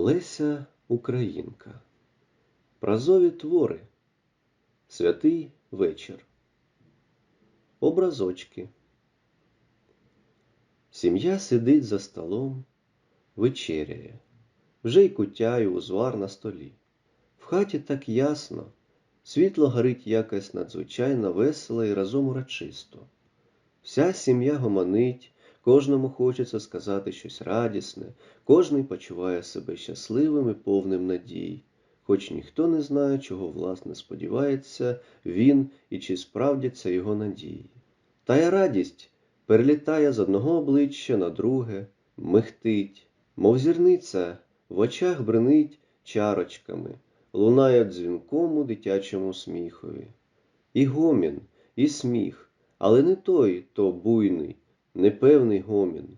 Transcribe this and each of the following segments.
Леся Українка. Празові твори. Святий вечір. Образочки. Сім'я сидить за столом, вечеряє. Вже й кутяє узвар на столі. В хаті так ясно, світло горить якось надзвичайно весело і разом урочисто. Вся сім'я гомонить, кожному хочеться сказати щось радісне, кожний почуває себе щасливим і повним надій, хоч ніхто не знає, чого власне сподівається він і чи справдяться його надії. Тая радість перелітає з одного обличчя на друге, михтить, мов зірниця, в очах бренить чарочками, лунає дзвінком у дитячому сміхові. І гомін, і сміх, але не той, то буйний, непевний гомін,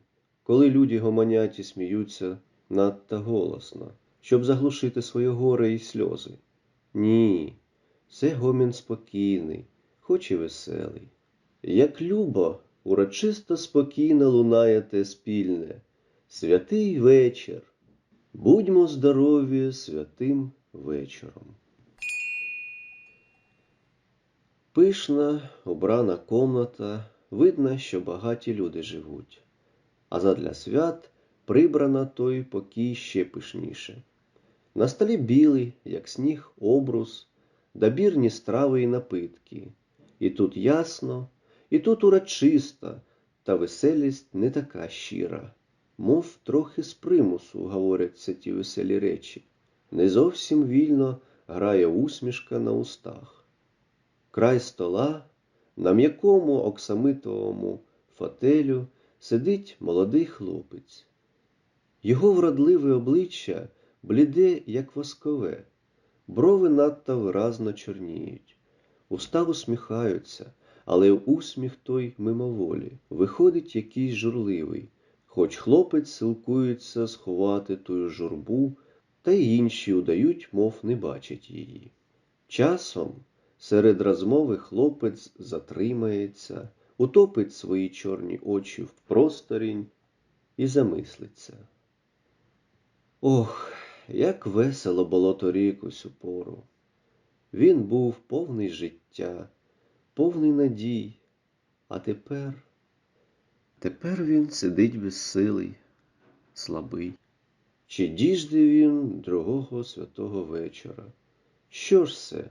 коли люди гомонять і сміються надто голосно, щоб заглушити своє горе і сльози. Ні, це гомін спокійний, хоч і веселий. Як любо, урочисто спокійно лунає те спільне, святий вечір. Будьмо здорові святим вечором. Пишна, обрана комната, видно, що багаті люди живуть, а задля свят прибрана той покій ще пишніше. На столі білий, як сніг, обрус, добірні страви і напитки. І тут ясно, і тут урочиста, та веселість не така щира, мов трохи з примусу говоряться ті веселі речі. Не зовсім вільно грає усмішка на устах. Край стола, на м'якому оксамитовому фотелю сидить молодий хлопець. Його вродливе обличчя бліде, як воскове, брови надто виразно чорніють, уста усміхаються, але усміх той мимоволі, виходить якийсь журливий, хоч хлопець силкується сховати тую журбу, та й інші удають, мов не бачать її. Часом серед розмови хлопець затримається, утопить свої чорні очі в просторінь і замислиться. Ох, як весело було торік у цю пору. Він був повний життя, повний надій, а тепер, тепер він сидить безсилий, слабий. Чи діжде він другого святого вечора? Що ж це?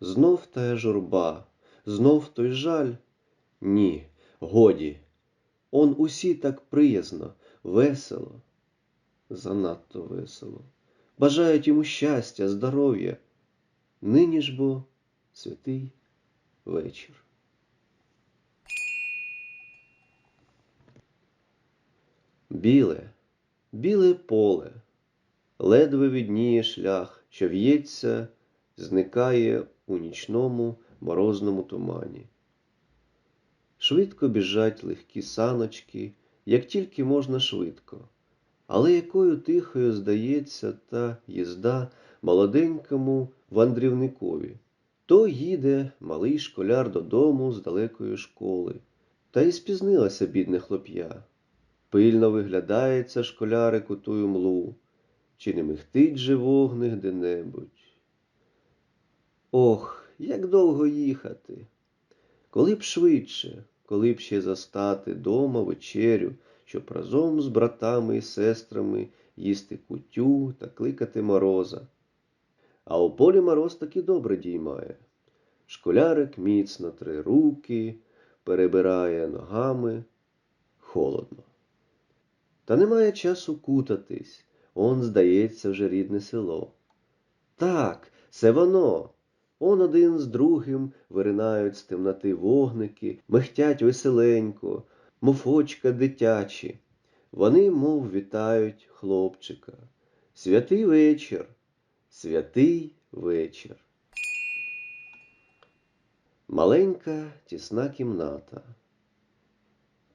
Знов та журба, знов той жаль? Ні, годі. Он усі так приязно, весело, занадто весело. Бажають йому щастя, здоров'я. Нині ж бо святий вечір. Біле, біле поле, ледве відніє шлях, що в'ється, зникає у нічному морозному тумані. Швидко біжать легкі саночки, як тільки можна швидко, але якою тихою здається та їзда молоденькому вандрівникові. То їде малий школяр додому з далекої школи, та й спізнилася бідне хлоп'я. Пильно виглядається школярик у тую млу, чи не михтить же вогник де-небудь. Ох, як довго їхати. Коли б швидше, коли б ще застати дома вечерю, щоб разом з братами і сестрами їсти кутю та кликати мороза. А у полі мороз таки добре діймає. Школярик міцно три руки, перебирає ногами холодно. Та немає часу кутатись, он, здається, вже рідне село. Так, це воно. Он один з другим виринають з темноти вогники, михтять веселенько, мофочка дитячі. Вони, мов вітають хлопчика. Святий вечір, святий вечір. Маленька тісна кімната.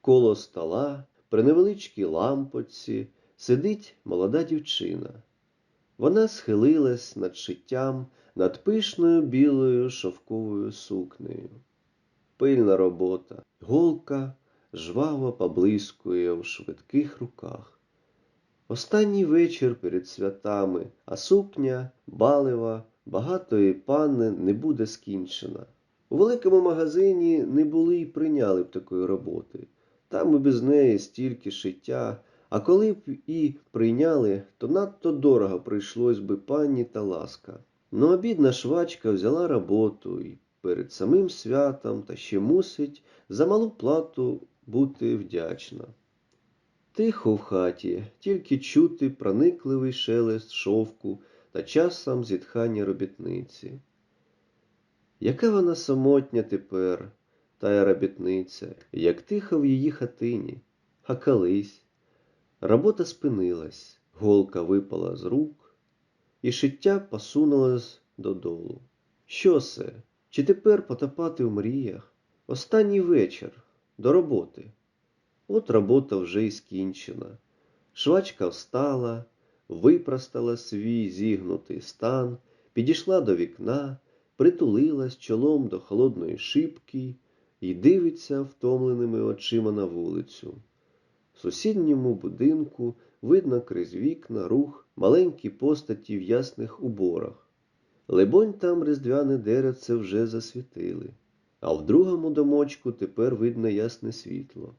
Коло стола, при невеличкій лампочці, сидить молода дівчина. Вона схилилась над шиттям над пишною білою шовковою сукнею. Пильна робота, голка жваво поблискує у швидких руках. Останній вечір перед святами, а сукня, балева, багатої панни не буде скінчена. У великому магазині не були й прийняли б такої роботи. Там і без неї стільки шиття, а коли б і прийняли, то надто дорого прийшлось би пані та ласка. Ну, а бідна швачка взяла роботу і перед самим святом та ще мусить за малу плату бути вдячна. Тихо в хаті, тільки чути проникливий шелест шовку та часом зітхання робітниці. Яка вона самотня тепер, тая робітниця, як тихо в її хатині, а колись. Робота спинилась, голка випала з рук, і шиття посунулось додолу. Що це? Чи тепер потопати в мріях? Останній вечір до роботи. От робота вже й скінчена. Швачка встала, випростала свій зігнутий стан, підійшла до вікна, притулилась чолом до холодної шибки і дивиться втомленими очима на вулицю. В сусідньому будинку видно крізь вікна рух маленькі постаті в ясних уборах. Лебонь там різдвяне деревце вже засвітили, а в другому домочку тепер видно ясне світло.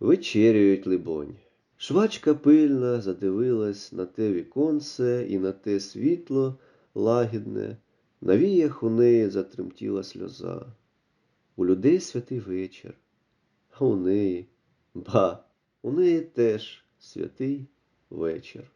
Вечеряють, либонь. Швачка пильна задивилась на те віконце і на те світло лагідне. На віях у неї затремтіла сльоза. У людей святий вечір, а у неї, ба, у неї теж святий вечір.